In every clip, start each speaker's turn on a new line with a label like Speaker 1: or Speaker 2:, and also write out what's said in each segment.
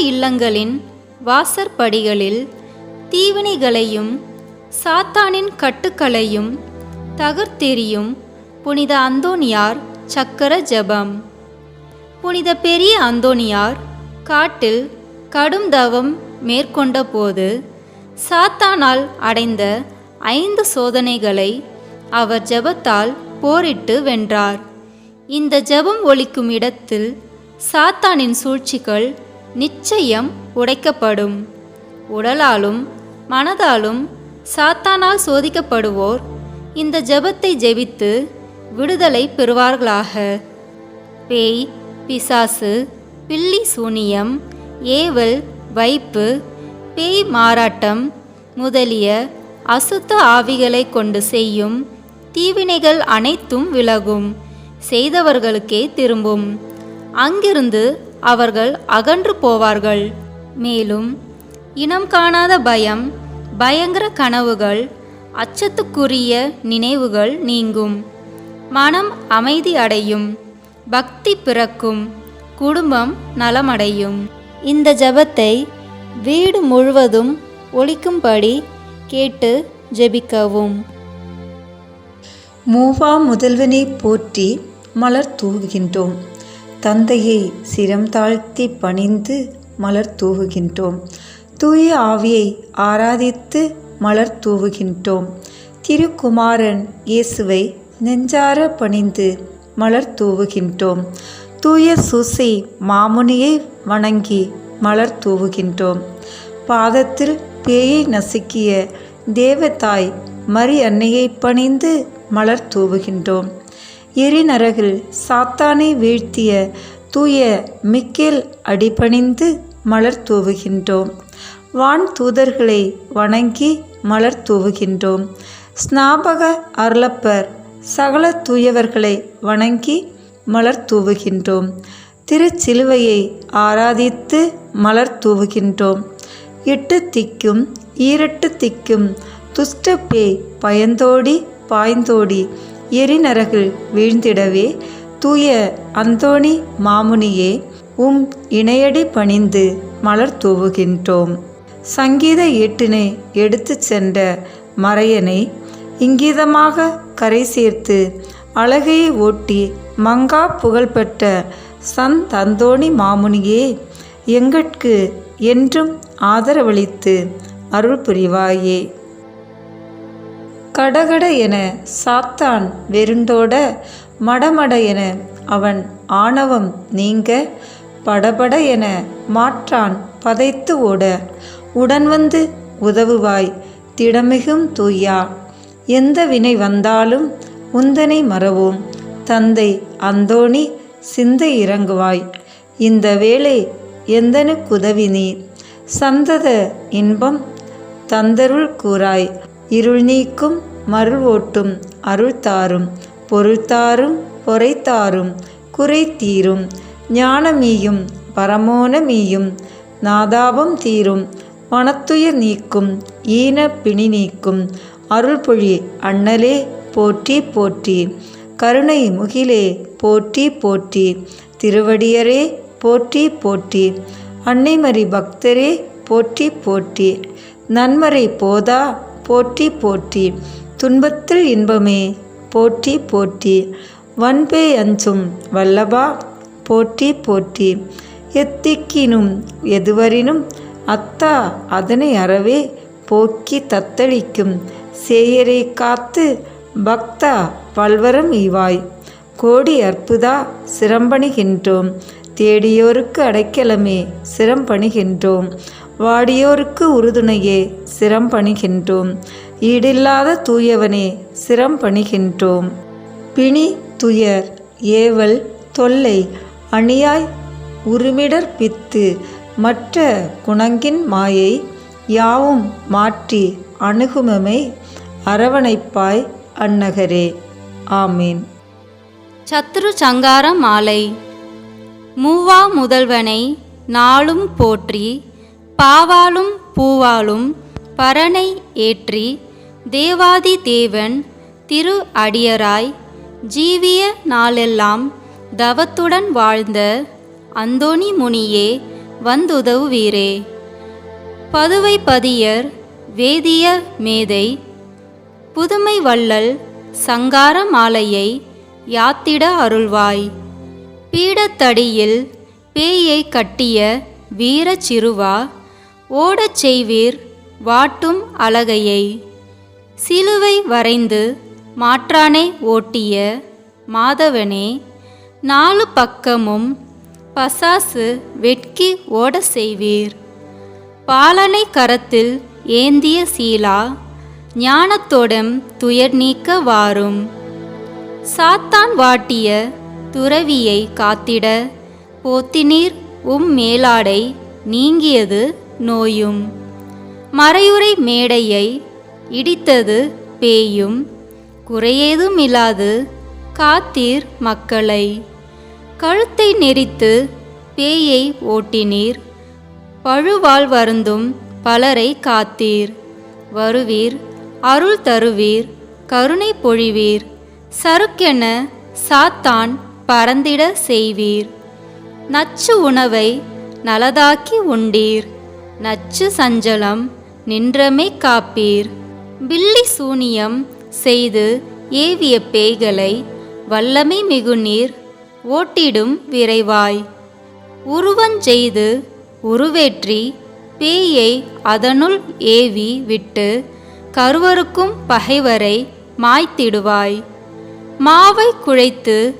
Speaker 1: இல்லங்களின் வாசற்படிகளில் தீவினைகளையும் சாத்தானின் கட்டுக்களையும் தகர்த்தெறியும் புனித அந்தோனியார் சக்கர ஜெபம். புனித பெரிய அந்தோனியார் காட்டில் கடும் தவம் மேற்கொண்ட போது சாத்தானால் அடைந்த ஐந்து சோதனைகளை அவர் ஜெபத்தால் போரிட்டு வென்றார். இந்த ஜெபம் ஒலிக்கும் இடத்தில் சாத்தானின் சூழ்ச்சிகள் நிச்சயம் உடைக்கப்படும். உடலாலும் மனதாலும் சாத்தானால் சோதிக்கப்படுவோர் இந்த ஜெபத்தை ஜெபித்து விடுதலை பெறுவார்களாக. பேய் பிசாசு பில்லி சூனியம் ஏவல் வைப்பு பேய் மாறாட்டம் முதலிய அசுத்த ஆவிகளை கொண்டு செய்யும் தீவினைகள் அனைத்தும் விலகும். செய்தவர்களுக்கே திரும்பும். அங்கிருந்து அவர்கள் அகன்று போவார்கள். மேலும் இனம் காணாத பயம் பயங்கர கனவுகள் அச்சத்துக்குரிய நினைவுகள் நீங்கும். மனம் அமைதி அடையும் பக்தி பிறக்கும் குடும்பம் நலமடையும். இந்த ஜெபத்தை வீடு முழுவதும் ஒழிக்கும்படி கேட்டு ஜெபிக்கவும்.
Speaker 2: மூவா முதல்வனை போற்றி மலர் தூவுகின்றோம். தந்தையை சிரம் தாழ்த்தி பணிந்து மலர் தூவுகின்றோம். தூய ஆவியை ஆராதித்து மலர் தூவுகின்றோம். திருக்குமாரன் இயேசுவை நெஞ்சார பணிந்து மலர் தூவுகின்றோம். தூய சூசை மாமுனியை வணங்கி மலர் தூவுகின்றோம். பாதத்தில் பேயை நசுக்கிய தேவதாய் மரி அன்னையை பணிந்து மலர் தூவுகின்றோம். எரிநரகில் சாத்தானை வீழ்த்திய தூய மிக்கேல் அடிபணிந்து மலர் தூவுகின்றோம். வான் தூதர்களை வணங்கி மலர் தூவுகின்றோம். ஸ்நாபக அருளப்பர் சகல தூயவர்களை வணங்கி மலர் தூவுகின்றோம். திருச்சிலுவையை ஆராதித்து மலர் தூவுகின்றோம். எட்டு திக்கும் ஈரட்டு திக்கும் துஷ்ட பேய் பயந்தோடி பாய்ந்தோடி எரிநரகில் வீழ்ந்திடவே தூய அந்தோணி மாமுனியே உம் இணையடி பணிந்து மலர் தூவுகின்றோம். சங்கீத ஏட்டினை எடுத்துச் சென்ற மறையனை இங்கீதமாக கரை சேர்த்து அழகையை ஓட்டி மங்கா புகழ்பெற்ற சந்த் அந்தோணி மாமுனியே எங்கட்கு என்றும் ஆதரவளித்து அருள் புரிவாயே. கடகட என சாத்தான் வெருண்டோட மடமட என அவன் ஆணவம் நீங்க படபட என மாற்றான் பதைத்து ஓட. உடன் வந்து உதவுவாய் திடமிகும் தூயா. எந்த வினை வந்தாலும் உந்தனை மறவோம். தந்தை அந்தோணி சிந்தை இறங்குவாய். இந்த வேளை எந்தனுக்குதவி நீ சந்தத இன்பம் தந்தருள் கூறாய். இருள் நீக்கும் மருள் ஓட்டும் அருள் தாரும் பொருள் தாரும் பொறை தாரும் குறை தீரும் ஞானமீயும் பரமோனமீயும் நாதாபம் தீரும் மனத்துயர் நீக்கும் ஈன பிணி நீக்கும் அருள்பொழி அண்ணலே போற்றி போற்றி கருணை முகிலே போற்றி போற்றி திருவடியரே போற்றி போற்றி அன்னைமரி பக்தரே போற்றி போற்றி நன்மறை போதா போற்றி போற்றி துன்பத்தில் இன்பமே போற்றி போற்றி வன்பே அஞ்சும் வல்லபா போற்றி போற்றி எத்திக்கினும் எதுவரினும் அத்தா அதனை அறவே. போக்கி தத்தளிக்கும் சேயரை காத்து பக்தா பல்வரம் இவாய் கோடி அற்புதா சிரம்பணிகின்றோம். தேடியோருக்கு அடைக்கலமே சிரம்பணிகின்றோம். வாடியோருக்கு உறுதுணையே சிரம் பணிகின்றோம். ஈடில்லாத தூயவனே சிரம் பணிகின்றோம். பிணி துயர் ஏவல் தொல்லை அணியாய் உருமிடர் பித்து மற்ற குணங்கின் மாயை யாவும் மாற்றி அணுகுமமை அரவணைப்பாய் அன்னகரே ஆமீன்.
Speaker 1: சத்ரு சங்கார மாலை. மூவா முதல்வனை நாளும் போற்றி பாவாலும் பூவாலும் பரனை ஏற்றி தேவாதி தேவன் திரு அடியராய் ஜீவிய நாளெல்லாம் தவத்துடன் வாழ்ந்த அந்தோணி முனியே வந்துதவுவீரே. பதுவை பதியர் வேதிய மேதை புதுமை வள்ளல் சங்கார மாலையை யாத்திட அருள்வாய். பீடத்தடியில் பேயை கட்டிய வீரச் சிறுவா ஓடச் செய்வீர் வாட்டும் அழகையை. சிலுவை வரைந்து மாற்றானை ஓட்டிய மாதவனே நாலு பக்கமும் பசாசு வெட்கி ஓட செய்வீர். பாலனை கரத்தில் ஏந்திய சீலா ஞானத்தோடம் துயர் நீக்க வாரும். சாத்தான் வாட்டிய துறவியை காத்திட போத்தினீர் உம் மேலாடை நீங்கியது நோயும். மறையுறை மேடையை இடித்தது பேயும். குறையேதுமில்லாது காத்தீர் மக்களை. கழுத்தை நெரித்து பேயை ஓட்டினீர். பழுவால் வருந்தும் பலரை காத்தீர். வருவீர் அருள் தருவீர் கருணை பொழிவீர். சருக்கென சாத்தான் பறந்திட செய்வீர். நச்சு உணவை நலதாக்கி உண்டீர். நச்சு சஞ்சலம் நின்றமே காப்பீர். பில்லி சூனியம் செய்து ஏவிய பேய்களை வல்லமை மிகுநீர் ஓட்டிடும் விரைவாய். உருவஞ்செய்து உருவேற்றி பேயை அதனுள் ஏவி விட்டு கருவருக்கும் பகைவரை மாய்த்திடுவாய். மாவை குழைத்து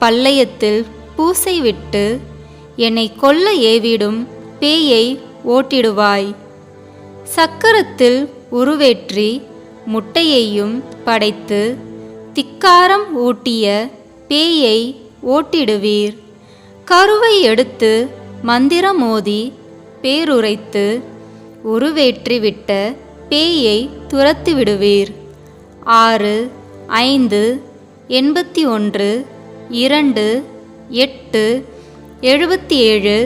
Speaker 1: பல்லயத்தில் பூசை விட்டு என்னை கொல்ல ஏவிடும் பேயை ஓட்டிடுவாய். சக்கரத்தில் உருவேற்றி முட்டையையும் படைத்து திக்காரம் ஊட்டிய பேயை ஓட்டிடுவீர். கருவை எடுத்து மந்திரம் மோதி பேருரைத்து உருவேற்றிவிட்ட பேயை துரத்து விடுவீர் ஆறு ஐந்து எண்பத்தி ஒன்று இரண்டு எட்டு எழுபத்தி ஏழு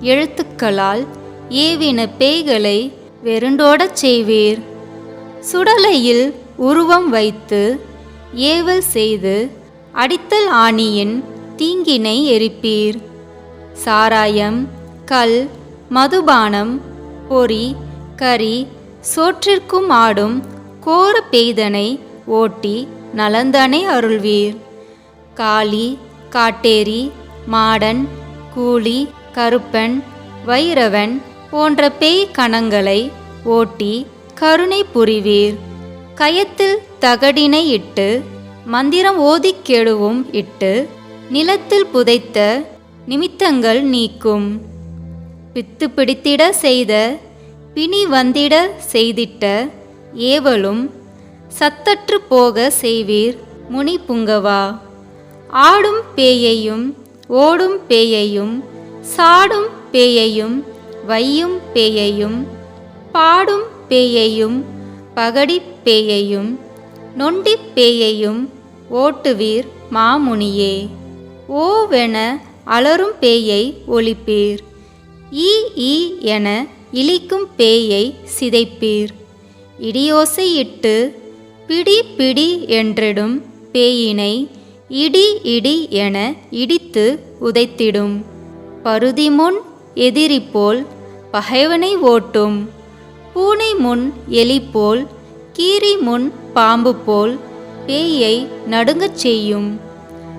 Speaker 1: எழுத்துக்களால் ஏவின பேய்களை வெருண்டோடச் செய்வீர். சுடலையில் உருவம் வைத்து ஏவல் செய்து அடித்தல் ஆணியின் தீங்கினை எரிப்பீர். சாராயம் கல் மதுபானம் பொறி கறி சோற்றிற்கும் ஆடும் கோர பெய்தனை ஓட்டி நலந்தனை அருள்வீர். காளி காட்டேரி மாடன் கூலி கருப்பன் வைரவன் போன்ற பேய் கணங்களை ஓட்டி கருணை புரிவீர். கயத்தில் தகடினை இட்டு மந்திரம் ஓதிக் கெழுவும் இட்டு நிலத்தில் புதைத்த நிமித்தங்கள் நீக்கும். பித்து பிடித்திட செய்த பிணி வந்திட செய்திட்ட ஏவலும் சத்தற்று போக செய்வீர் முனி புங்கவா. ஆடும் பேயையும் ஓடும் பேயையும் சாடும் பேயையும் வையும் பேயையும் பாடும் பேயையும் பகடிப்பேயையும் பேயையும் பேயையும் ஓட்டுவீர் மாமுனியே. ஓவென அலறும் பேயை ஒழிப்பீர். ஈ ஈ என இழிக்கும் பேயை சிதைப்பீர். இடியோசையிட்டு பிடி பிடி என்றிடும் பேயினை இடி இடி என இடித்து உதைத்திடும். பருதிமுன் எதிரி போல் பகைவனை ஓட்டும். பூனை முன் எலி போல் கீரி முன் பாம்பு போல் பேயை நடுங்கச் செய்யும்.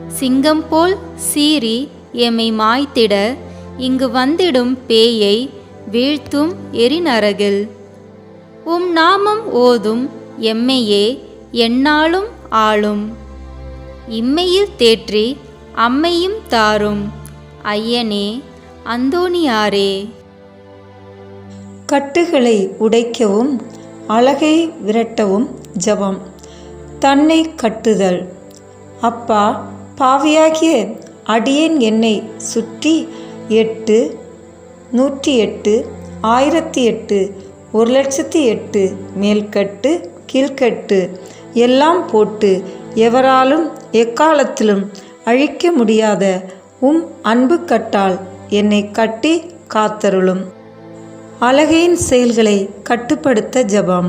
Speaker 1: சிங்கம் போல் சீறி எம்மை மாய்த்திட இங்கு வந்திடும் பேயை வீழ்த்தும் எரிநரகில். உம் நாமம் ஓதும் எம்மையே எந்நாளும் ஆளும். இம்மையில் தேற்றி அம்மையும் தாரும். ஐயனே அந்தோணியாரே.
Speaker 2: கட்டுகளை உடைக்கவும் அழகை விரட்டவும் ஜெபம். தன்னை கட்டுதல். அப்பா பாவியாகிய அடியேன் என்னை சுற்றி எட்டு நூற்றி எட்டு ஆயிரத்தி எட்டு ஒரு லட்சத்தி எட்டு மேல்கட்டு கீழ்கட்டு எல்லாம் போட்டு எவராலும் எக்காலத்திலும் அழிக்க முடியாத உம் அன்பு கட்டால் என்னை கட்டி காத்தருளும். அழகையின் செயல்களை கட்டுப்படுத்த ஜெபம்.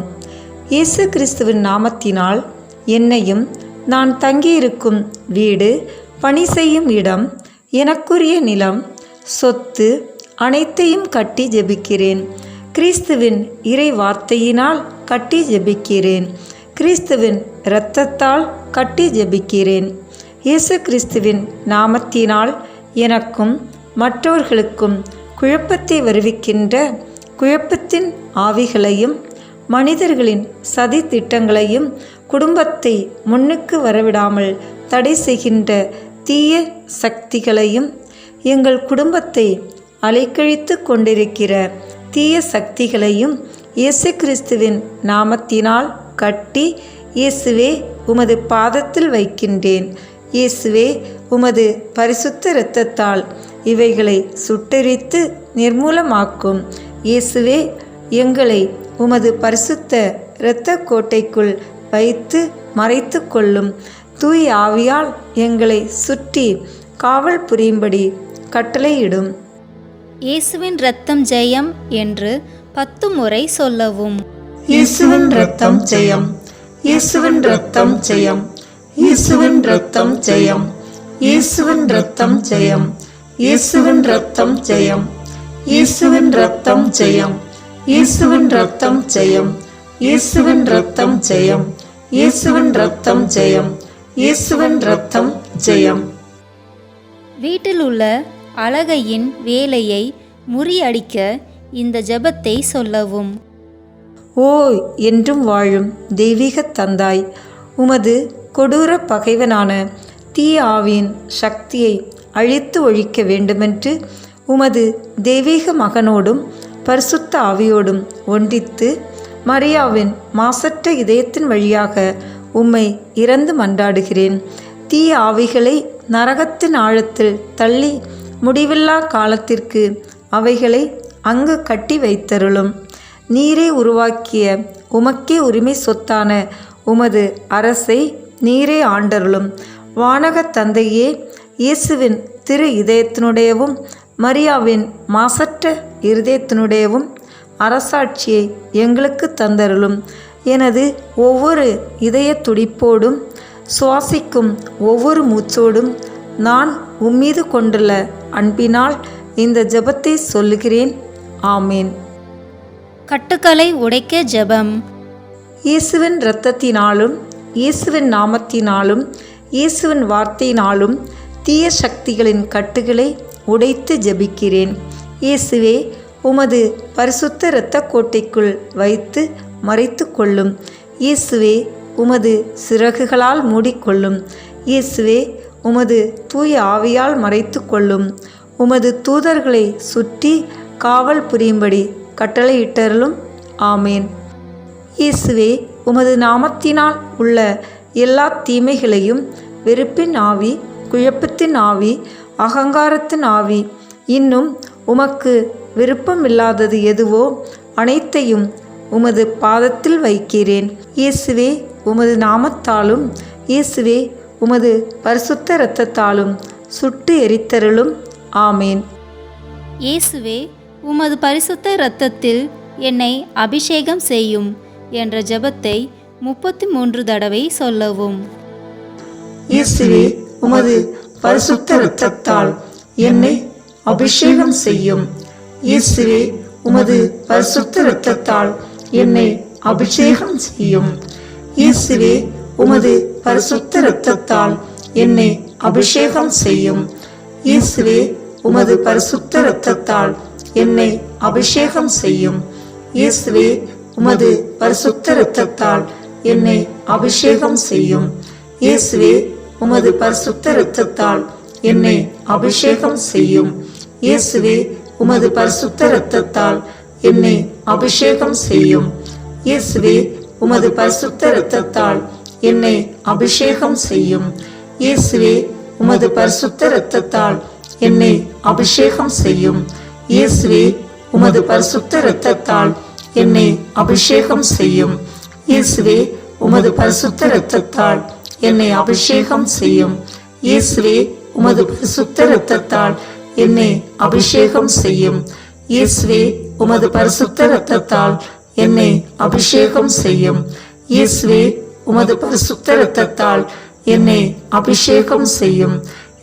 Speaker 2: இயேசு கிறிஸ்துவின் நாமத்தினால் என்னையும் நான் தங்கியிருக்கும் வீடு பணி செய்யும் இடம் எனக்குரிய நிலம் சொத்து அனைத்தையும் கட்டி ஜெபிக்கிறேன். கிறிஸ்துவின் இறை வார்த்தையினால் கட்டி ஜெபிக்கிறேன். கிறிஸ்துவின் இரத்தத்தால் கட்டி ஜெபிக்கிறேன். இயேசு கிறிஸ்துவின் நாமத்தினால் எனக்கும் மற்றவர்களுக்கும் குழப்பத்தை வருவிக்கின்ற குழப்பத்தின் ஆவிகளையும் மனிதர்களின் சதி திட்டங்களையும் குடும்பத்தை முன்னுக்கு வரவிடாமல் தடை செய்கின்ற தீய சக்திகளையும் எங்கள் குடும்பத்தை அலைக்கழித்து கொண்டிருக்கிற தீய சக்திகளையும் இயேசு கிறிஸ்துவின் நாமத்தினால் கட்டி இயேசுவே உமது பாதத்தில் வைக்கின்றேன். இயேசுவே உமது பரிசுத்த இரத்தத்தால் இவைகளை சுட்டெரித்து நிர்மூலமாக்கும். இயேசுவே எங்களை உமது பரிசுத்த இரத்த கோட்டைக்குள் வைத்து மறைத்து கொள்ளும். தூய் ஆவியால் எங்களை சுற்றி காவல் புரியும்படி கட்டளையிடும்.
Speaker 1: இயேசுவின் இரத்தம் ஜெயம் என்று பத்து முறை சொல்லவும்.
Speaker 2: இயேசுவின் ரத்தம் ஜெயம். இயேசுவின் ரத்தம் ஜெயம். இயேசுவின் ரத்தம் ஜெயம். இயேசுவின் ரத்தம் ஜெயம். இயேசுவின் ரத்தம் ஜெயம். இயேசுவின் ரத்தம் ஜெயம். இயேசுவின் ரத்தம் ஜெயம். இயேசுவின் ரத்தம் ஜெயம். இயேசுவின் ரத்தம் ஜெயம். இயேசுவின் ரத்தம் ஜெயம்.
Speaker 1: வீட்டில் உள்ள அழகையின் வேலையை முறியடிக்க இந்த ஜெபத்தை சொல்லவும்.
Speaker 2: ஓ என்றும் வாழும் தெய்வீக தந்தாய் உமது கொடூர பகைவனான தீய ஆவியின் சக்தியை அழித்து ஒழிக்க வேண்டுமென்று உமது தெய்வீக மகனோடும் பரிசுத்த ஆவியோடும் ஒன்றித்து மரியாவின் மாசற்ற இதயத்தின் வழியாக உம்மை இறந்து மன்றாடுகிறேன். தீய ஆவிகளை நரகத்தின் ஆழத்தில் தள்ளி முடிவில்லா காலத்திற்கு அவைகளை அங்கு கட்டி வைத்தருளும். நீரே உருவாக்கிய உமக்கே உரிமை சொத்தான உமது அரசை நீரே ஆண்டருளும். வானக தந்தையே இயேசுவின் திரு இதயத்தினுடையவும் மரியாவின் மாசற்ற இருதயத்தினுடையவும் அரசாட்சியை எங்களுக்கு தந்தருளும். எனது ஒவ்வொரு இதய துடிப்போடும் சுவாசிக்கும் ஒவ்வொரு மூச்சோடும் நான் உம்மீது கொண்டுள்ள அன்பினால் இந்த ஜெபத்தை சொல்லுகிறேன். ஆமேன்.
Speaker 1: கட்டுக்களை உடைக்க ஜெபம்.
Speaker 2: இயேசுவின் இரத்தத்தினாலும் இயேசுவின் நாமத்தினாலும் இயேசுவின் வார்த்தையினாலும் தீய சக்திகளின் கட்டுகளை உடைத்து ஜெபிக்கிறேன். இயேசுவே உமது பரிசுத்த இரத்த கோட்டைக்குள் வைத்து மறைத்து கொள்ளும் இயேசுவே உமது சிறகுகளால் மூடிக்கொள்ளும். இயேசுவே உமது தூய ஆவியால் மறைத்து கொள்ளும் உமது தூதர்களை சுற்றி காவல் புரியும்படி கட்டளையிட்டருளும். ஆமேன். இயேசுவே உமது நாமத்தினால் உள்ள எல்லா தீமைகளையும் வெறுப்பின் ஆவி குழப்பத்தின் ஆவி அகங்காரத்தின் ஆவி. இன்னும் உமக்கு விருப்பமில்லாதது எதுவோ அனைத்தையும் உமது பாதத்தில் வைக்கிறேன். இயேசுவே உமது நாமத்தாலும் இயேசுவே உமது பரிசுத்த இரத்தத்தாலும் சுட்டு எரித்தருளும். ஆமேன்.
Speaker 1: இயேசுவே உமது பரிசுத்த இரத்தத்தில் என்னை அபிஷேகம் செய்யும் என்ற ஜெபத்தை முப்பத்தி மூன்று தடவை சொல்லவும்.
Speaker 2: இயேசுவே உமது பரிசுத்த இரத்தத்தால் என்னை அபிஷேகம் செய்யும். இயேசுவே உமது பரிசுத்த இரத்தத்தால் என்னை அபிஷேகம் செய்யும் இயேசுவே உமது பரிசுத்த இரத்தத்தால் என்னை அபிஷேகம் செய்யும் இயேசுவே உமது பரிசுத்த இரத்தத்தால் என்னை அபிஷேகம் செய்யும் இயேசுவே உமது பரிசுத்த இரத்தத்தால் என்னை அபிஷேகம் செய்யும் இயேசுவே உமது பரிசுத்த இரத்தத்தால் என்னை அபிஷேகம் செய்யும். இயேசுவே உமது பரிசுத்த இரத்தத்தால் என்னை அபிஷேகம் செய்யும். இயேசுவே உமது பரிசுத்த இரத்தத்தால் என்னை அபிஷேகம் செய்யும். இயேசுவே உமது பரிசுத்த இரத்தத்தால் என்னை அபிஷேகம் செய்யும். இயேசுவே உமது பரிசுத்த இரத்தத்தால் என்னை அபிஷேகம் செய்யும். இயேசுவே உமது பரிசுத்த இரத்தத்தால் என்னை அபிஷேகம் செய்யும். இயேசுவே உமது பரிசுத்த இரத்தத்தால் என்னை அபிஷேகம் செய்யும். இயேசுவே உமது பரிசுத்த இரத்தத்தால் என்னை அபிஷேகம் செய்யும். இயேசுவே உமது பரிசுத்த இரத்தத்தால் என்னை அபிஷேகம் செய்யும்.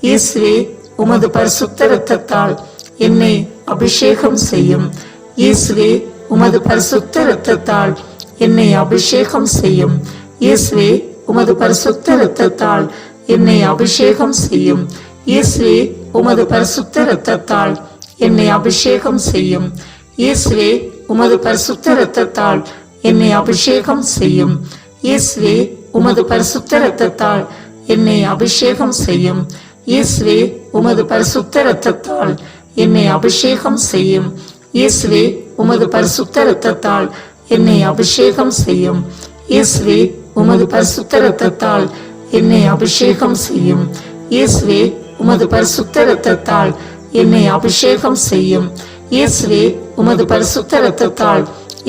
Speaker 2: இயேசுவே உமது பரிசுத்த இரத்தத்தால் என்னை அபிஷேகம் செய்யும். இயேசுவே உமது பரிசுத்த இரத்தத்தால் என்னை அபிஷேகம் செய்யும். இயேசுவே உமது பரிசுத்த இரத்தத்தால் என்னை அபிஷேகம் செய்யும். இயேசுவே உமது பரிசுத்த இரத்தத்தால் என்னை அபிஷேகம் செய்யும். இயேசுவே உமது பரிசுத்த இரத்தத்தால் என்னை அபிஷேகம் செய்யும். இயேசுவே உமது பரிசுத்த இரத்தத்தால் என்னை அபிஷேகம் செய்யும். இயேசுவே உமது பரிசுத்த இரத்தத்தால் என்னை அபிஷேகம் செய்யும். இயேசுவே உமது பரிசுத்த இரத்தத்தால் என்னை அபிஷேகம் செய்யும். இயேசுவே உமது பரிசுத்த ரத்தத்தால் என்னை அபிஷேகம் செய்யும். இயேசுவே உமது பரிசுத்த ரத்தத்தால் என்னை அபிஷேகம் செய்யும். இயேசுவே உமது பரிசுத்த ரத்தத்தால்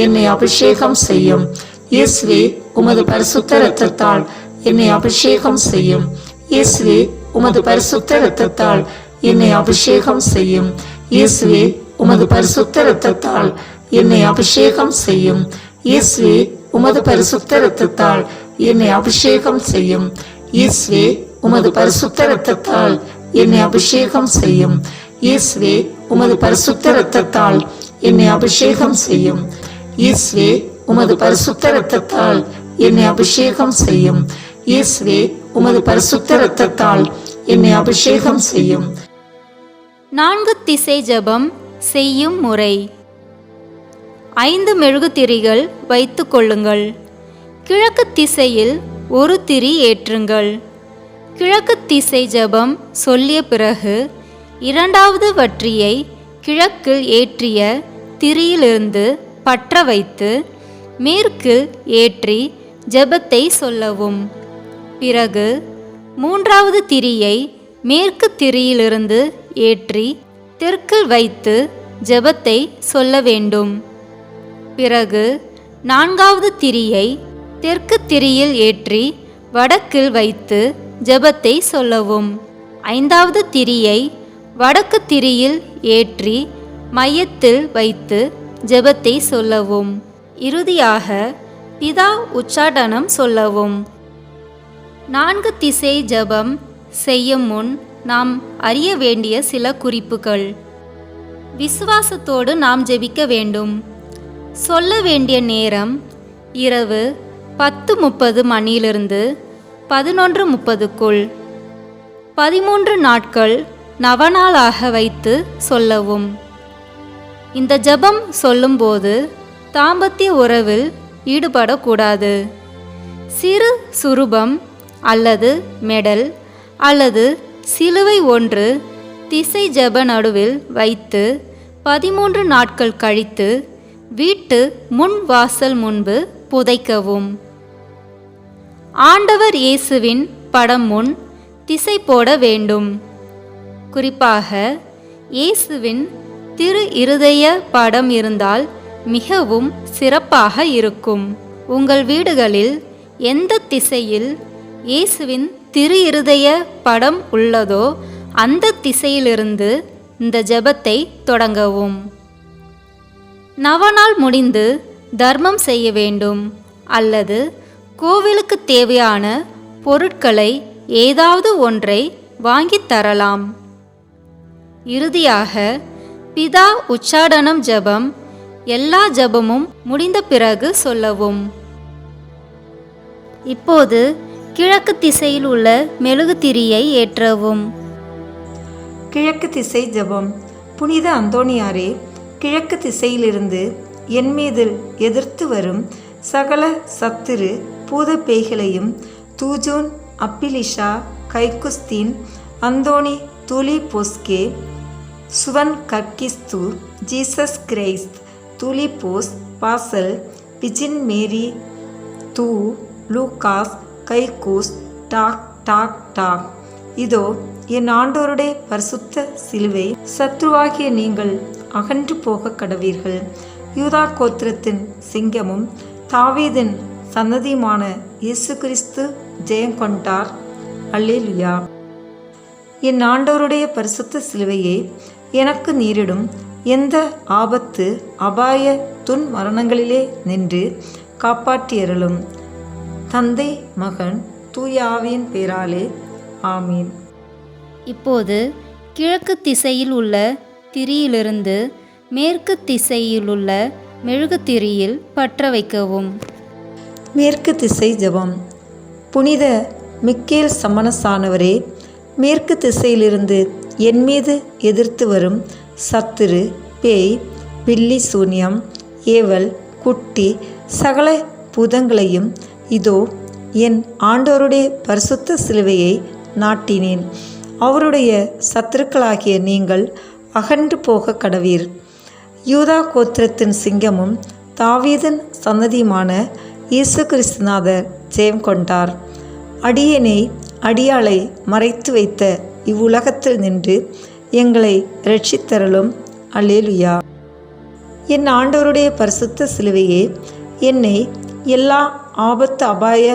Speaker 2: என்னை அபிஷேகம் செய்யும். இயேசுவே உமது பரிசுத்த ரத்தத்தால் என்னை அபிஷேகம் செய்யும். இயேசுவே உமது பரிசுத்த ரத்தத்தால் என்னை அபிஷேகம் செய்யும். இயேசுவே உமது பரிசுத்த ரத்தத்தால் என்னை அபிஷேகம் செய்யும். இயேசுவே உமது பரிசுத்த ரத்தத்தால் என்னை அபிஷேகம் செய்யும். இயேசுவே உமது பரிசுத்த ரத்தத்தால் என்னை அபிஷேகம் செய்யும். இயேசுவே உமது பரிசுத்த ரத்தத்தால் என்னை அபிஷேகம் செய்யும். இயேசுவே உமது பரிசுத்த ரத்தத்தால் என்னை அபிஷேகம் செய்யும். இயேசுவே உமது பரிசுத்த ரத்தத்தால் என்னை அபிஷேகம் செய்யும்.
Speaker 1: நான்கு திசை ஜபம் செய்யும் முறை. ஐந்து மெழுகுதிரிகள் வைத்து கொள்ளுங்கள். கிழக்கு திசையில் ஒரு திரி ஏற்றுங்கள். கிழக்கு திசை ஜெபம் சொல்லிய பிறகு இரண்டாவது வற்றியை கிழக்கில் ஏற்றிய திரியிலிருந்து பற்ற வைத்து மேற்கில் ஏற்றி ஜெபத்தை சொல்லவும். பிறகு மூன்றாவது திரியை மேற்கு திரியிலிருந்து ஏற்றி தெற்கில் வைத்து ஜெபத்தை சொல்ல வேண்டும். பிறகு நான்காவது திரியை தெற்கு திரியில் ஏற்றி வடக்கில் வைத்து ஜெபத்தை சொல்லவும். ஐந்தாவது திரியை வடக்கு திரியில் ஏற்றி மையத்தில் வைத்து ஜெபத்தை சொல்லவும். இறுதியாக பிதா உச்சாடனம் சொல்லவும். நான்கு திசை ஜெபம் செய்யும் முன் நாம் அறிய வேண்டிய சில குறிப்புகள். விசுவாசத்தோடு நாம் ஜெபிக்க வேண்டும். சொல்ல வேண்டிய நேரம் இரவு பத்து முப்பது மணியிலிருந்து பதினொன்று முப்பதுக்குள். பதிமூன்று நாட்கள் நவநாளாக வைத்து சொல்லவும். இந்த ஜெபம் சொல்லும்போது தாம்பத்திய உறவில் ஈடுபடக்கூடாது. சிறு சுரூபம் அல்லது மெடல் அல்லது சிலுவை ஒன்று திசை ஜெப நடுவில் வைத்து பதிமூன்று நாட்கள் கழித்து வீட்டு முன் வாசல் முன்பு புதைக்கவும். ஆண்டவர் இயேசுவின் படம் முன் திசை போட வேண்டும். குறிப்பாக இயேசுவின் திரு இருதய படம் இருந்தால் மிகவும் சிறப்பாக இருக்கும். உங்கள் வீடுகளில் எந்த திசையில் இயேசுவின் திரு இருதய படம் உள்ளதோ அந்த திசையிலிருந்து இந்த ஜெபத்தை தொடங்கவும். நவநாள் முடிந்து தர்மம் செய்ய வேண்டும். அல்லது கோவிலுக்கு தேவையான பொருட்களை ஏதாவது ஒன்றை வாங்கித் தரலாம். இறுதியாக பிதா உச்சாடனம் ஜெபம் எல்லா ஜெபமும் முடிந்த பிறகு சொல்லவும். இப்போது கிழக்கு திசையில் உள்ள மெழுகுதிரியை ஏற்றவும்.
Speaker 2: கிழக்கு திசை ஜெபம். புனித அந்தோணியாரே கிழக்கு திசையிலிருந்து என் மீது எதிர்த்து வரும் சகல சத்துரு பூத பேய்களையும் தூஜோன் அப்பிலிஷா கைகுஸ்தீன் அந்தோனி துலி போஸ்கே சுவன் கர்கிஸ்து ஜீசஸ் கிரைஸ்த் துலி போஸ் பாசல் பிஜின் மேரி தூ லூகாஸ் கைகூஸ் டாக் டாக் டாக். இதோ என் ஆண்டோருடைய பரிசுத்த சிலுவை சத்ருவாகிய நீங்கள் அகன்று போக கடவீர்கள். யூதா கோத்திரத்தின் சிங்கமும் தாவீதின் சன்னதியுமான இயேசு கிறிஸ்து ஜெயம் கொண்டார். அல்லேலுயா. என் ஆண்டோருடைய பரிசுத்த சிலுவையே எனக்கு நேரிடும் எந்த ஆபத்து அபாய துன் மரணங்களிலே நின்று காப்பாற்றியருளும். தந்தை மகன் தூயாவியின் பேராலே. ஆமீன்.
Speaker 1: இப்போது கிழக்கு திசையில் உள்ள திரியிலிருந்து மேற்கு திசையிலுள்ள மெழுகுத்திரியில் பற்ற வைக்கவும்.
Speaker 2: மேற்கு திசை ஜெபம். புனித மிக்கேல் சமணசானவரே மேற்கு திசையிலிருந்து என் மீது எதிர்த்து வரும் சத்துரு பேய் பில்லி சூன்யம் ஏவல் குட்டி சகல பூதங்களையும் இதோ என் ஆண்டோருடைய பரிசுத்த சிலுவையை நாட்டினேன். அவருடைய சத்துருக்களாகிய நீங்கள் அகன்று போக கடவீர். யூதா கோத்திரத்தின் சிங்கமும் தாவீதன் சன்னதியுமான இயேசு கிறிஸ்துநாதர் ஜெயம் கொண்டார். அடியனை அடியாளை மறைத்து வைத்த இவ்வுலகத்தில் நின்று எங்களை ரட்சித்தரலும் அல்லேலுயா. என் ஆண்டவருடைய பரிசுத்த சிலுவையே என்னை எல்லா ஆபத்து அபாய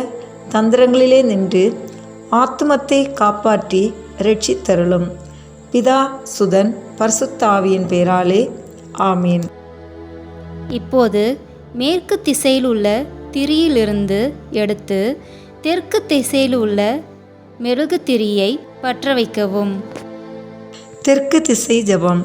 Speaker 2: தந்திரங்களிலே நின்று ஆத்துமத்தை காப்பாற்றி ரட்சித்தருளும் பிதா சுதன் பரிசுத்த ஆவியின் பேராலே ஆமீன்.
Speaker 1: இப்போது மேற்கு திசையில் உள்ள திரியிலிருந்து எடுத்து தெற்கு திசையில் உள்ள மெழுகுத்திரியை பற்ற வைக்கவும்.
Speaker 2: தெற்கு திசை ஜெபம்.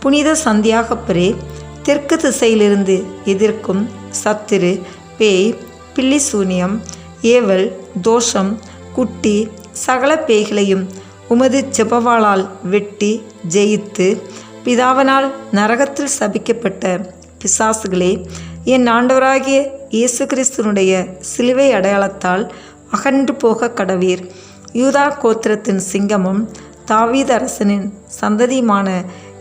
Speaker 2: புனித சந்தியாகப்பரே தெற்கு திசையிலிருந்து எதிர்க்கும் சத்துரு பேய் பில்லி சூனியம் ஏவல் தோஷம் குட்டி சகல பேய்களையும் உமது செபவாளால் வெட்டி ஜெயித்து பிதாவனால் நரகத்தில் சபிக்கப்பட்ட பிசாசுகளே என் ஆண்டவராகிய இயேசு கிறிஸ்துனுடைய சிலுவை அடையாளத்தால் அகன்று போக கடவீர். யூதா கோத்திரத்தின் சிங்கமும் தாவீத அரசனின் சந்ததியுமான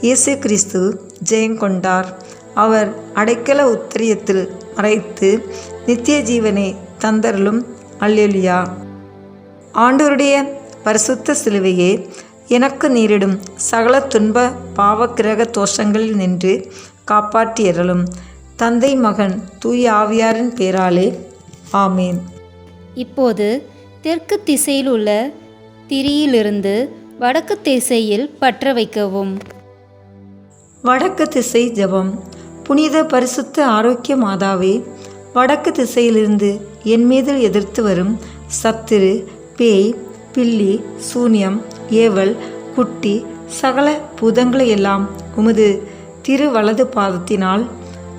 Speaker 2: இயேசு கிறிஸ்து ஜெயங்கொண்டார் அவர் அடைக்கல உத்திரியத்தில் மறைத்து நித்திய ஜீவனை தந்தருளும். அல்லெலியா. ஆண்டவருடைய பரிசுத்த சிலுவையே எனக்கு நேரிடும் சகல துன்ப பாவக்கிரக தோஷங்களில் நின்று காப்பாற்றியறலும் தந்தை மகன் தூய ஆவியாரின் பேராலே ஆமேன்.
Speaker 1: இப்போது தெற்கு திசையில் உள்ள திரியிலிருந்து வடக்கு திசையில் பற்ற வைக்கவும்.
Speaker 2: வடக்கு திசை ஜெபம். புனித பரிசுத்த ஆரோக்கிய மாதாவே வடக்கு திசையிலிருந்து என் மீது எதிர்த்து வரும் சத்துரு பேய் பில்லி சூனியம் ஏவல் குட்டி சகல பூதங்களையெல்லாம் உமது திரு வலது பாதத்தினால்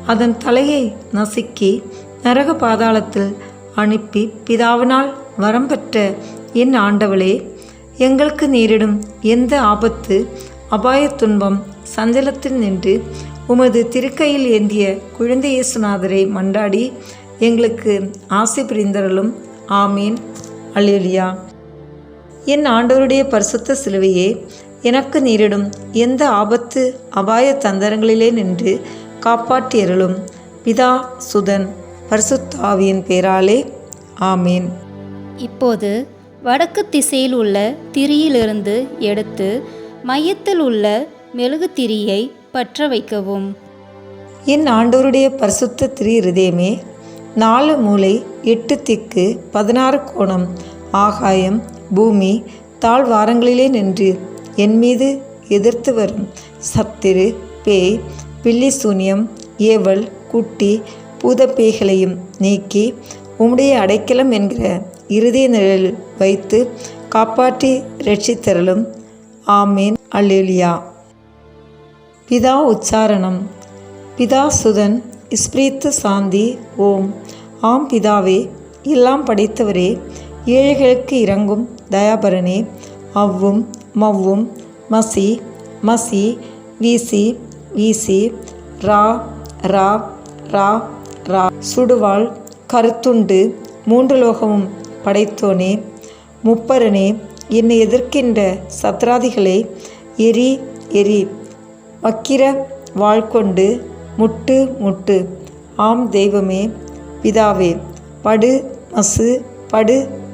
Speaker 2: அதன் தலையை நசுக்கி நரக பாதாளத்தில் அனுப்பி பிதாவினால் வரம் பெற்ற என் ஆண்டவளே எங்களுக்கு நேரிடும் எந்த ஆபத்து அபாய துன்பம் சஞ்சலத்தில் நின்று உமது திருக்கையில் ஏந்திய குழந்தை இயேசுநாதரை மண்டாடி எங்களுக்கு ஆசை புரிந்தரலும் ஆமீன். அல்லேலியா. என் ஆண்டவருடைய பரிசுத்த சிலுவையே எனக்கு நேரிடும் எந்த ஆபத்து அபாய தந்தரங்களிலே நின்று காப்பாற்றியருளும். பிதா சுதன் பரிசுத்த ஆவியின் பேராலே. ஆமீன்.
Speaker 1: இப்போது வடக்கு திசையில் உள்ள திரியிலிருந்து எடுத்து மையத்தில் உள்ள மெழுகுத்திரியை பற்ற வைக்கவும்.
Speaker 2: என் ஆண்டவருடைய பரிசுத்த திரு இருதயமே நாலு மூலை எட்டு திக்கு பதினாறு கோணம் ஆகாயம் பூமி தாழ்வாரங்களிலே நின்று என் மீது எதிர்த்து வரும் சத்திரு பேய் பில்லி சூனியம் ஏவல் குட்டி பூதப்பேய்களையும் நீக்கி உம்முடைய அடைக்கலம் என்கிற இறுதி நிழல் வைத்து காப்பாற்றி ரட்சித்தரலும் ஆமேன். அல்லேலியா. பிதா உச்சாரணம். பிதா சுதன் இஸ்பிரித்து சாந்தி ஓம். ஆம் பிதாவே எல்லாம் படைத்தவரே ஏழைகளுக்கு இறங்கும் தயாபரனே. அவ்வும் மவ்வும் மசி மசி வீசி வீசி ரா ரா ரா ரா. சுடுவாள் கருத்துண்டு மூன்று லோகமும் படைத்தோனே. முப்பரனே என்னை எதிர்க்கின்ற சத்ராதிகளை எரி எரி. வக்கிர வாழ்கொண்டு முட்டு முட்டு. ஆம் தெய்வமே பிதாவே. படு மசு படு